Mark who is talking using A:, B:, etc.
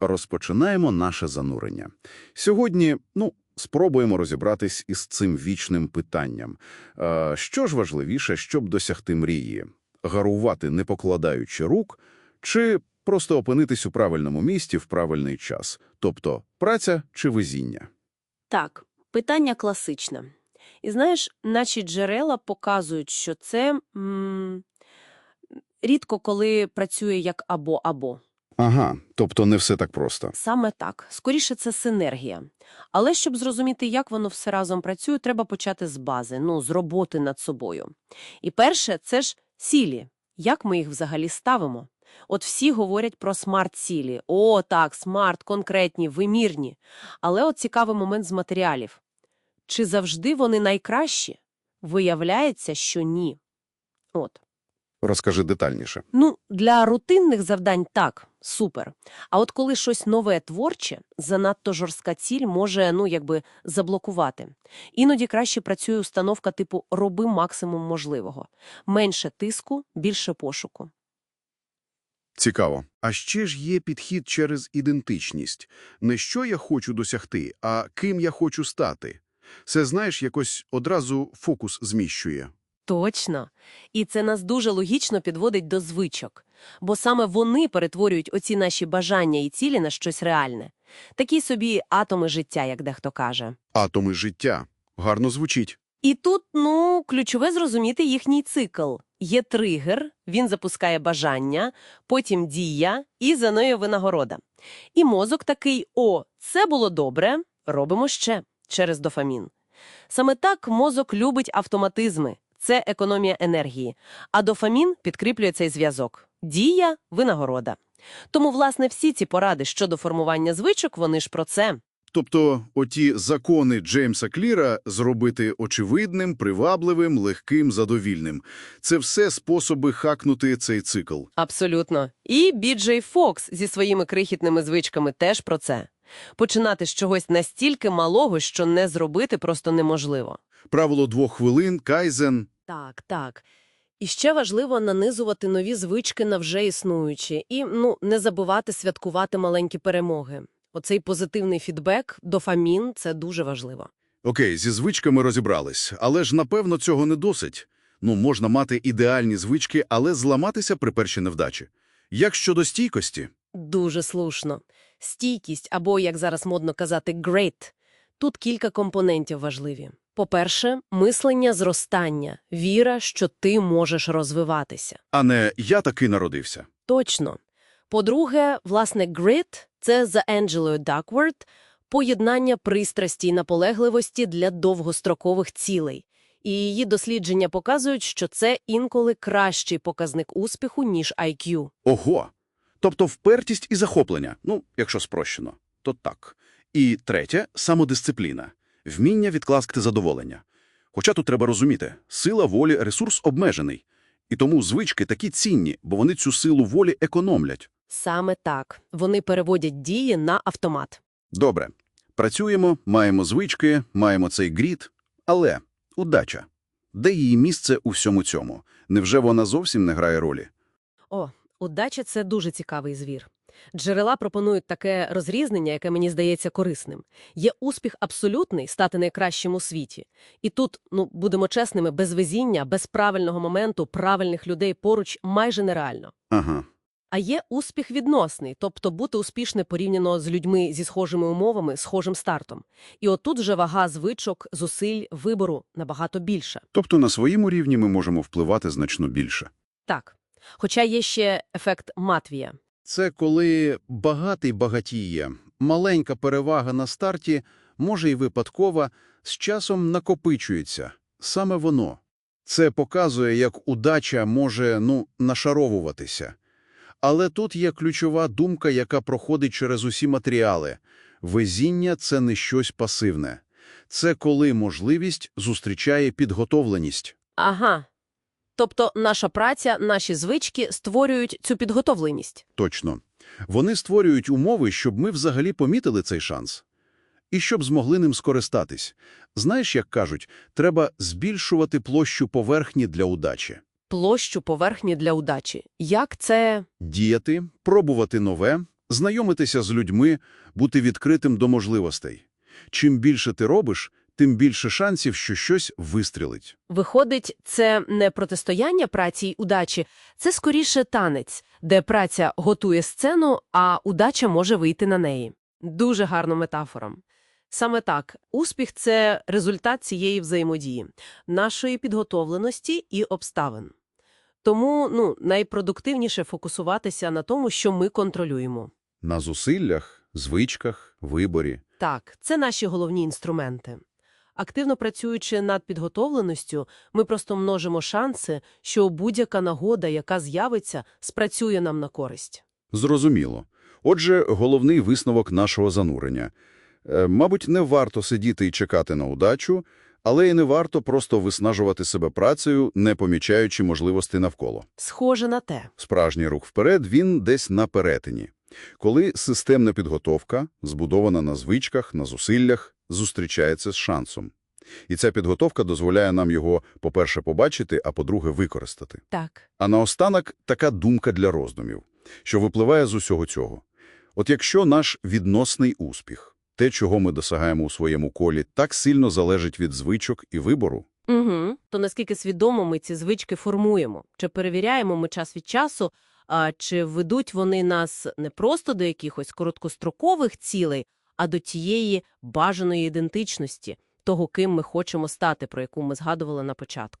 A: Розпочинаємо наше занурення. Сьогодні, ну, спробуємо розібратись із цим вічним питанням. Е, що ж важливіше, щоб досягти мрії? Гарувати, не покладаючи рук, чи просто опинитись у правильному місці в правильний час? Тобто праця чи везіння?
B: Так, питання класичне. І знаєш, наші джерела показують, що це м, рідко коли працює як або-або.
A: Ага, тобто не все так просто.
B: Саме так. Скоріше, це синергія. Але щоб зрозуміти, як воно все разом працює, треба почати з бази, ну, з роботи над собою. І перше – це ж цілі. Як ми їх взагалі ставимо? От всі говорять про смарт-цілі. О, так, смарт, конкретні, вимірні. Але от цікавий момент з матеріалів. Чи завжди вони найкращі? Виявляється, що ні. От.
A: Розкажи детальніше.
B: Ну, для рутинних завдань так, супер. А от коли щось нове творче, занадто жорстка ціль може, ну, якби, заблокувати. Іноді краще працює установка типу «роби максимум можливого». Менше тиску, більше пошуку.
A: Цікаво.
C: А ще ж є підхід через ідентичність. Не що я хочу досягти, а ким я хочу стати. Це, знаєш, якось одразу фокус зміщує.
B: Точно. І це нас дуже логічно підводить до звичок. Бо саме вони перетворюють оці наші бажання і цілі на щось реальне. Такі собі атоми життя, як дехто каже.
C: Атоми життя. Гарно звучить.
B: І тут, ну, ключове зрозуміти їхній цикл. Є тригер, він запускає бажання, потім дія і за нею винагорода. І мозок такий, о, це було добре, робимо ще, через дофамін. Саме так мозок любить автоматизми, це економія енергії, а дофамін підкріплює цей зв'язок. Дія – винагорода. Тому, власне, всі ці поради щодо формування звичок, вони ж про це.
C: Тобто оті закони Джеймса Кліра зробити очевидним, привабливим, легким, задовільним. Це все способи хакнути цей цикл.
B: Абсолютно. І Біджей Фокс зі своїми крихітними звичками теж про це. Починати з чогось настільки малого, що не зробити просто неможливо.
C: Правило двох хвилин, кайзен.
B: Так, так. І ще важливо нанизувати нові звички на вже існуючі і, ну, не забувати святкувати маленькі перемоги. Оцей позитивний фідбек, дофамін – це дуже важливо.
C: Окей, зі звичками розібрались, але ж, напевно, цього не досить. Ну, можна мати ідеальні звички, але зламатися при першій невдачі. Як щодо стійкості?
B: Дуже слушно. Стійкість, або, як зараз модно казати, great. Тут кілька компонентів важливі. По-перше, мислення зростання, віра, що ти можеш розвиватися.
C: А не «я таки народився».
B: Точно. По-друге, власне, grit – це за Анджелою Дакворд поєднання пристрасті й наполегливості для довгострокових цілей. І її дослідження показують, що це інколи кращий показник успіху, ніж IQ.
C: Ого! Тобто впертість і захоплення. Ну, якщо спрощено, то так. І третє – самодисципліна. Вміння відкласти задоволення. Хоча тут треба розуміти, сила волі – ресурс обмежений. І тому звички такі цінні, бо вони цю силу волі економлять.
B: Саме так. Вони переводять дії на автомат.
C: Добре. Працюємо, маємо звички, маємо цей гріт. Але удача. Де її місце у всьому цьому? Невже вона зовсім не грає ролі?
B: О, удача – це дуже цікавий звір. Джерела пропонують таке розрізнення, яке мені здається корисним. Є успіх абсолютний – стати найкращим у світі. І тут, ну, будемо чесними, без везіння, без правильного моменту, правильних людей поруч майже нереально.
C: Ага.
B: А є успіх відносний, тобто бути успішне порівняно з людьми зі схожими умовами, схожим стартом. І отут вже вага звичок, зусиль, вибору набагато більша.
C: Тобто на своєму рівні ми можемо впливати значно більше.
B: Так. Хоча є ще ефект Матвія.
A: Це коли багатий багатіє, маленька перевага на старті, може й випадкова, з часом накопичується. Саме воно. Це показує, як удача може, ну, нашаровуватися. Але тут є ключова думка, яка проходить через усі матеріали. Везіння – це не щось пасивне. Це коли можливість зустрічає підготовленість.
B: Ага. Тобто наша праця, наші звички створюють цю підготовленість.
A: Точно. Вони створюють умови, щоб ми взагалі помітили цей шанс. І щоб змогли ним скористатись. Знаєш, як кажуть, треба збільшувати площу поверхні для удачі.
B: Площу поверхні для удачі. Як це?
A: Діяти, пробувати нове, Знайомитися з людьми, бути відкритим до можливостей. Чим більше ти робиш, тим більше шансів, що щось вистрілить.
B: Виходить, це не протистояння праці й удачі, це скоріше танець, де праця готує сцену, а удача може вийти на неї. Дуже гарна метафора. Саме так, успіх – це результат цієї взаємодії, нашої підготовленості і обставин. Тому ну, найпродуктивніше фокусуватися на тому, що ми контролюємо.
A: На зусиллях, звичках, виборі.
B: Так, це наші головні інструменти. Активно працюючи над підготовленістю, ми просто множимо шанси, що будь-яка нагода, яка з'явиться, спрацює нам на користь.
A: Зрозуміло. Отже, головний висновок нашого занурення. Е, мабуть, не варто сидіти і чекати на удачу, але й не варто просто виснажувати себе працею, не помічаючи можливостей навколо.
B: Схоже на те.
A: Справжній рух вперед, він десь на перетині. Коли системна підготовка, збудована на звичках, на зусиллях, зустрічається з шансом. І ця підготовка дозволяє нам його, по-перше, побачити, а по-друге, використати.
B: Так.
A: А наостанок така думка для роздумів, що випливає з усього цього. От якщо наш відносний успіх, те, чого ми досягаємо у своєму колі, так сильно залежить від звичок і вибору,
B: Угу. То наскільки свідомо ми ці звички формуємо? Чи перевіряємо ми час від часу, а чи ведуть вони нас не просто до якихось короткострокових цілей, а до тієї бажаної ідентичності, того, ким ми хочемо стати, про яку ми згадували на початку?